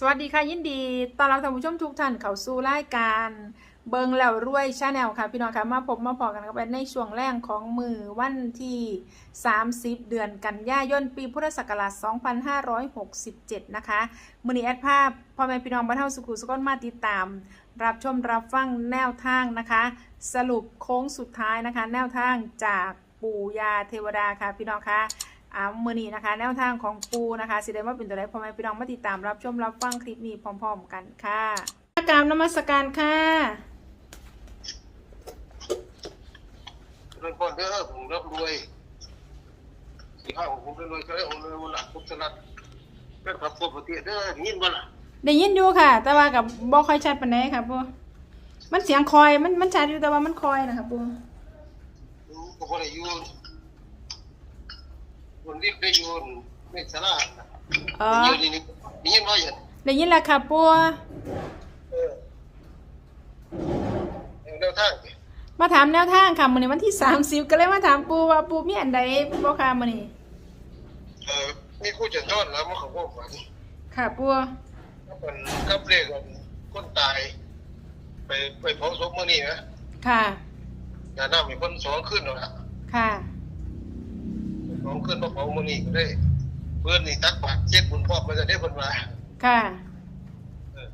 สวัสดีค่ะยินดีตอนรับท่านผู้ชมทุกท่านเข้าสู่รายการเบิงแล้วรวยชาแนลค่ะ พี่น้องค่ะมาพบมาพอกันกันในช่วงแรกของมือวันที่ 30 เดือนกันยายนปีพุทธศักราช 2567 นะคะมือนี้แอดภาพพ่อแม่พี่น้องบ้านเฮาสุขุสุขนมาติดตาม รับชมรับฟังแนวทางนะคะ สรุปโค้งสุดท้ายนะคะ แนวทางจากปู่ยาเทวดาค่ะพี่น้องค่ะ อ่ามือนี้นะคะ แนวทางของปูนะคะสิได้มาเป็นตัวใดพ่อแม่พี่น้องมาติดตามรับชมรับฟังคลิปนี้พร้อม ๆ กันค่ะกรารนมัสการค่ะเรื่องก่อนเด้อผมรับรวยสี่ห้าผมรวยก็ได้ผมรวยวันละพุทธนัดเป็นขับปกติเด้อยินบ่ล่ะได้ยินอยู่ค่ะ แต่ว่ากับบ่ค่อยชัดปานใดค่ะปูมันเสียงคอยมันมันชัดอยู่แต่ว่ามันคอยนะคะปูก็บ่ได้อยู่ คนรีบได้อยู่ในศาลาอ๋ออยู่นี่นี่นี่ยินบ่ยันได้ยินแล้วค่ะปูเออแนวทางมาถามแนวทางค่ะมื้อนี้วันที่30ก็เลยมาถามปูว่าปูมีอันใดบ่ค่ะมื้อนี้เออมีผู้จะทอดแล้วมันเขาบอกว่าค่ะปูมันกับเลขคนตาย ไปไปเผาศพมื้อนี้นะค่ะอย่าน้ำมีคนสองขึ้นแล้วล่ะค่ะ สองขึ้นมาเผามื้อนี้ก็ได้เพื่อนนี่ตักบาตรเช็ดบุญพ่อมาจะได้เพิ่นว่าค่ะเออ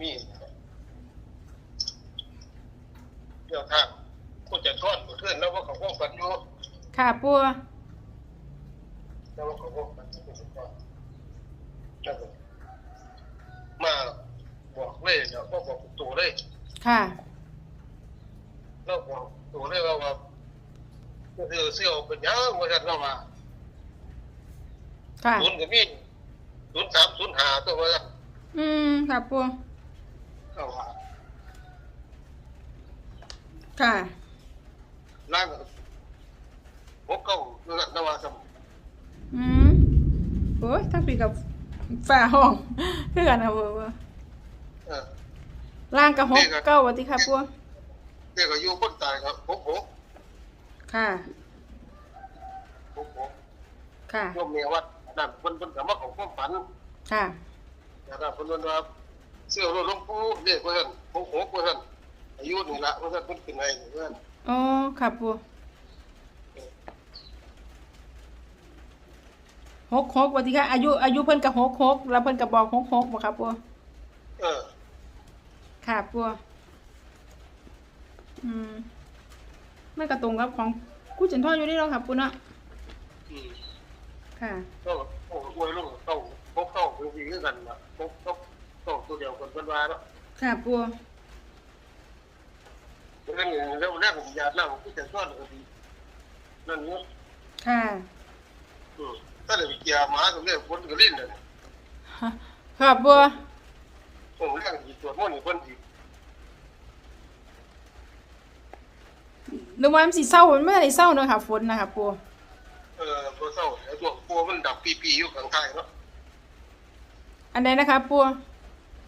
มีเดี๋ยวทางก็จะทอดเพื่อนแล้วว่าเขาพ้องกันอยู่ค่ะปูแล้วว่าเขาพ้องกันอยู่แล้วก็มาบอกเลยเดี๋ยวก็บอกตัวเลย ค่ะ แล้วบอกตัวเลยว่าว่า ก็คือเสี่ยวเป็นหยังว่าฉันเรามาค่ะศูนย์ก็มีศูนย์สามศูนย์ห้าตัวว่าอืมค่ะปูเอาว่าค่ะล่างหกเก้าเรื่องนว่าสมอืมโอ้ยทั้งปีกับฝ่าห้องคือกันนะเว้ยเออล่างกับหกเก้าวัติค่ะปัวเด็กอายุคนตายครับหกหก ค่ะ หกหกค่ะ โยมเมียวัดนั่นคนคนกับมาของความฝันค่ะ นะครับคนนั้นว่าเสื้อรถหลวงปู่เด็กว่าท่านหกหกว่าท่านอายุนี่ละว่าท่านเป็นเป็นไงนี่ว่าท่านอ๋อ ค่ะปัวหกหกวัติค่ะอายุอายุเพิ่นกับหกหกแล้วเพิ่นกับบอกหกหกบ่ค่ะปัวเออ ค่ะปัวอืม ไม่กระตรงกับของกู้จันทออยู่นี่เนาะค่ะปัวเนาะอืมค่ะ ก็โอ้อวยลงเต้าหกเต้าเป็นสิ่งกันนะหกเต้าเต้าตัวเดียวคนเป็นว่าเนาะค่ะปัวเรื่องนี้แล้วแรกผมอยากนั่งที่จะซ่อนก็ดีนั่นเนาะค่ะอืมถ้าเดี๋ยวเกียร์หมาก็เรียกคนก็ลิ้นเลยค่ะปัวผมเรียกอีกตัวมันอีกคนอี นึกว่ามันสิเศร้ามันไม่ได้เศร้าเนาะค่ะฝนนะคะปัวเออตัวเศร้าไอ้ตัวปัวมันดับปีปีอยู่ข้างใต้เนาะอันใดนะคะปัว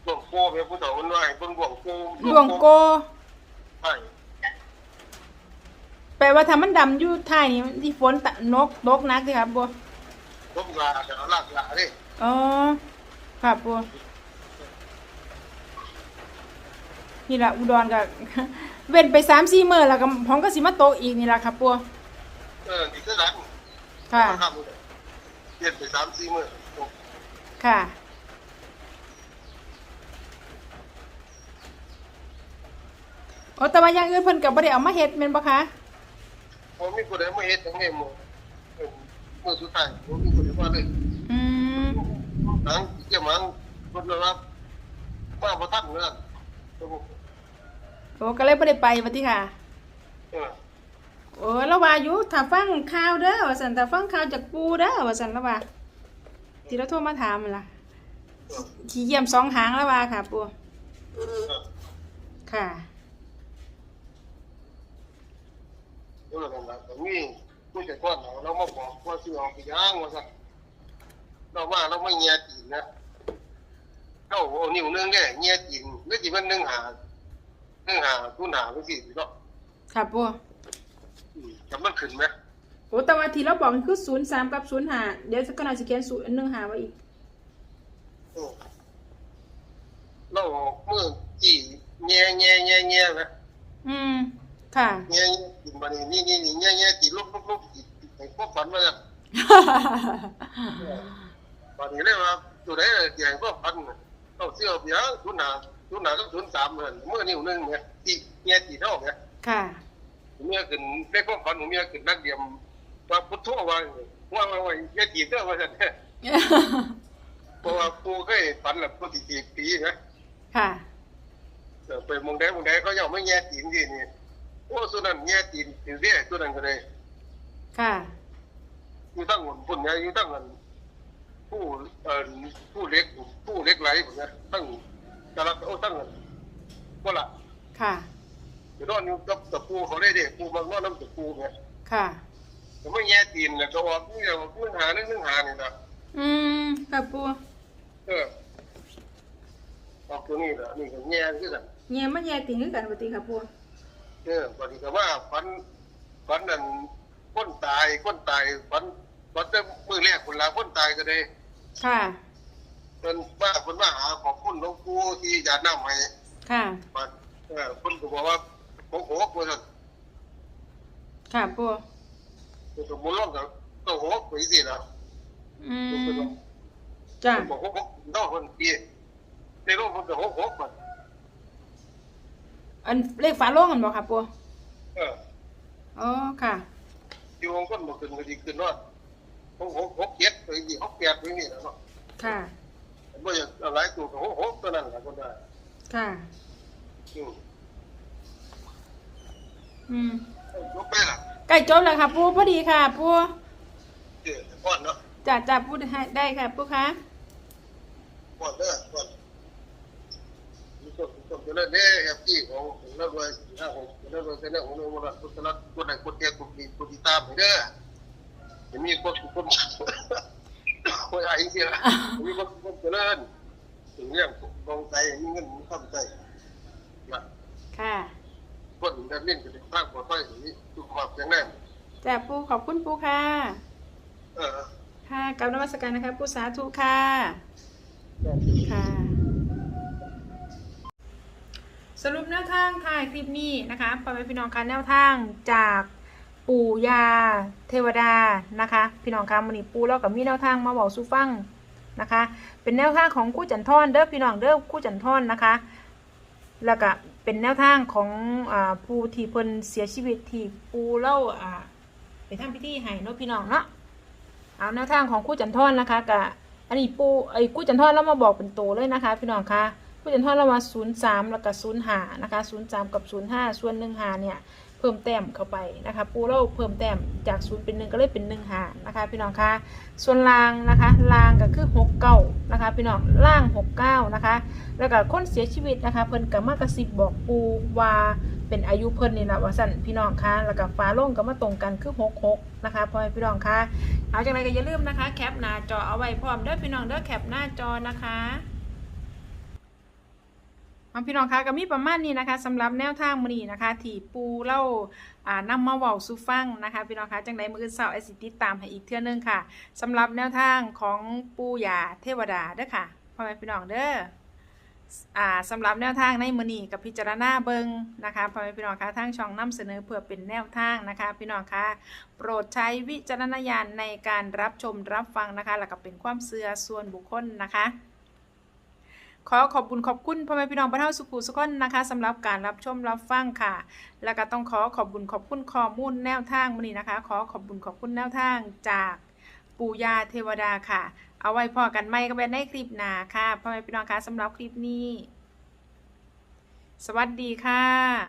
ดวงปัวเป็นผู้เฒ่ามันว่าให้เบิ่งดวงปัวดวงโก ใช่แปลว่าถ้ามันดำอยู่ท้ายนี่ที่ฝนตะนกตกหนักสิครับปัวต้มลาแต่ลากลาเด้อ๋อค่ะปัว นี่ละอุดรก็เว้นไปสามสี่มื้อแล้วก็พร้อมก็สิมาตกอีกนี่ละครับปัวเออนี่ก็หลังค่ะครับเปลี่ยนไปสามสี่มื้อค่ะโอ้แต่ว่าอย่างอื่นเพิ่นก็บ่ได้เอามาเฮ็ดแม่นบ่คะผมมีคนใดมาเฮ็ดจังได๋มื้อเออมื้อสุดท้ายผมมีคนใดมาเลยอืมหลังเกี่ยมังคนรับมาบ่ทันเด้อ โอ้ก็เลยบ่ได้ไปว่าติค่ะเออโอ้แล้วว่าอยู่ถ้าฟังข่าวเด้อว่าซั่นถ้าฟังข่าวจากปูเด้อว่าซั่นแล้วว่าที่เราโทรมาถามนั่นล่ะขี้เยี่ยมสองหางแล้วว่าค่ะปูเออค่ะเออนั่นล่ะก็มีผู้จัดการเรามาบอกว่าสิเอาไปย่างว่าซั่นเรามาเราไม่แย่ตีนนะเอาเอานิ้วนึงเด้แย่ตีน หรือสิมันนึงหานึงหาทุนหาจังซี่เนาะค่ะปูอืมจำมันขึ้นไหมโอ้แต่ว่าที่เราบอกมันคือศูนย์สามกับศูนย์ห้าเดี๋ยวก็น่าจะเขียนศูนย์หนึ่งหาไว้อีกอืมเรามือกี่แง่แง่แง่แง่นะอืม ค่ะแง่กินมานี่นี่นี่นี่แง่แง่กี่ลูกลูกลูกกี่ไอ้พวกฝันมาเนี่ยตอนนี้เลยว่าตัวไหนใหญ่พวกฝันต้องเสื้อเปียทุนหนา ทุนหนาก็ทุนสามเหมือนเมื่อนิ้วนึงเนี่ยตีแง่ตีเท่าเนี่ยค่ะเมียขึ้นได้พวกฝันของเมียขึ้นนักเดียมว่าพุทโธว่าว่าว่าว่าแง่ตีเท่าว่าจะเนี่ยเพราะว่าปูเคยฝันแบบปฏิทินปีนะค่ะ เออไปมองได้มองได้เขายังไม่แง่ตีนที่นี่โอ้สุนันแง่ตีนตีนเรียสุนันก็เลยค่ะ อยู่ตั้งหุ่นปุ่นไงอยู่ตั้งเงินผู้เอ่อผู้เล็กผู้เล็กไหลผมเนี่ยตั้ง กระลักโอ้ตั้งเงินก็ละค่ะเดี๋ยวนอนอยู่กับตะปูเขาได้เด็กปูมันนอนน้ำตะปูเนี่ยค่ะแต่ไม่แง่ตีนเนี่ยก็ออกนี่เดี๋ยวนึ่งหานึ่งนึ่งหานี่นะอืมค่ะปูเออออกตัวนี้แหละนี่ก็แง่คือกันเงียมันแย่ติงคือกันปกติค่ะปูเออปฏิก็ว่าฝันฝันนั่นคนตายคนตายฝันฝันแต่มือแรกคนละคนตายก็ได้ค่ะ เป็นว่าคนว่าหาขอบคุณหลวงปู่ที่หยาดน้ำให้ค่ะ มาเออคนก็บอกว่าโอ้โหคนนั้นค่ะปูคนก็มุนร้องกับก็โหไปสินะอืมคนก็จ้ะบอกโอ้โหนอกคนปีในโลกคนก็โหโหมันอันเลขฝาโล่งกันบอกค่ะปูเอออ๋อค่ะ อยู่วงคนบอกขึ้นก็ดีขึ้นว่าโหโหโหเจ็ดไปดีโหแปดไปนี่นะเนาะค่ะ ไม่อยากเอาหลายตัวก็โหโหตัวนั้นแหละคนได้ค่ะ อืมอืมยกไปล่ะใกล้จบแล้วค่ะปูพอดีค่ะปูเออก่อนเนาะจะจะพูดให้ได้ค่ะปูคะก่อนเด้อก่อนมีคนมีคนจะเล่นเนี่ยแอปปี้ของนักรวยห้าหกนักรวยเสนอของเราหมดละคนละคนไหนคนเดียวคนดีคนดีตามเด้อจะมีคนคน คนอะไรเสียละมีคนคนเจริญถึงเรื่องลงใจมีเงินมีความใจนะค่ะคนเดินเล่นกันทางปลอดภัยอย่างนี้สุขภาพแข็งแรงจะปูขอบคุณปูค่ะเออค่ะกลับนมัสการนะคะปูสาธุค่ะค่ะสรุปแนวทางถ่ายคลิปนี้นะคะพ่อแม่พี่น้องคะแนวทางจาก ปู่ยา เทวดานะคะ พี่น้องคะมันนี้ปู่เรากับมีแนวทางมาบอกสู้ฟังนะคะ เป็นแนวทางของกู้จันทอนเด้อพี่น้องเด้อกู้จันทอนนะคะ แล้วก็เป็นแนวทางของอ่าผู้ที่เพิ่นเสียชีวิตที่ปู่เล่าอ่าไปทำพิธีให้เนาะพี่น้องเนาะเอาแนวทางของกู้จันทอนนะคะกับอันนี้ปูไอ้กู้จันทอนเรามาบอกเป็นโตเลยนะคะ พี่น้องคะกู้จันทอนเรามาศูนย์สามแล้วก็ศูนย์ห้านะคะศูนย์สามกับศูนย์ห้าส่วนหนึ่งหาเนี่ย เพิ่มแต้มเข้าไปนะคะ ปูเราเพิ่มแต้มจากศูนย์เป็นหนึ่งก็เลยเป็นหนึ่งหานะคะ พี่น้องคะส่วนลางนะคะลางก็คือหกเก้านะคะ พี่น้องล่างหกเก้านะคะ แล้วก็คนเสียชีวิตนะคะ เพิ่นกับมากระซิบบอกปูว่าเป็นอายุเพิ่นนี่แหละว่าสั่นพี่น้องคะแล้วก็ฟ้าโล่งก็มาตรงกันคือหกหกนะคะพ่อพี่น้องคะเอาจากนั้นก็อย่าลืมนะคะ แคปหน้าจอเอาไว้พร้อมเด้อพี่น้องเด้อแคปหน้าจอนะคะ เอาพี่น้องคะก็มีประมาณนี้นะคะสำหรับแนวทางมือนี้นะคะที่ปูเล่าอ่านำมาเว้าสู่ฟังนะคะ พี่น้องคะจังไดมือเช้าไอสิติดตามให้อีกเทื่อนึงค่ะสำหรับแนวทางของปูยาเทวดาเด้อค่ะพ่อแม่พี่น้องเด้ออ่าสำหรับแนวทางในมือนี้กับพิจารณาเบิงนะคะพ่อแม่พี่น้องคะทางช่องนำเสนอเพื่อเป็นแนวทางนะคะ พี่น้องคะโปรดใช้วิจารณญาณในการรับชมรับฟังนะคะ แล้วก็เป็นความเสื่อส่วนบุคคลนะคะ ขอขอบคุณขอบคุณพ่อแม่พี่น้องบ้านเฮาสุขุสุขนนะคะสำหรับการรับชมรับฟังค่ะ แล้วก็ต้องขอขอบคุณขอบคุณข้อมูลแนวทางมื้อนี้นะคะ ขอขอบคุณขอบคุณแนวทางจากปู่ย่าเทวดาค่ะ เอาไว้พอกันไม่ก็เป็นในคลิปหน้าค่ะพ่อแม่พี่น้องคะสำหรับคลิปนี้ สวัสดีค่ะ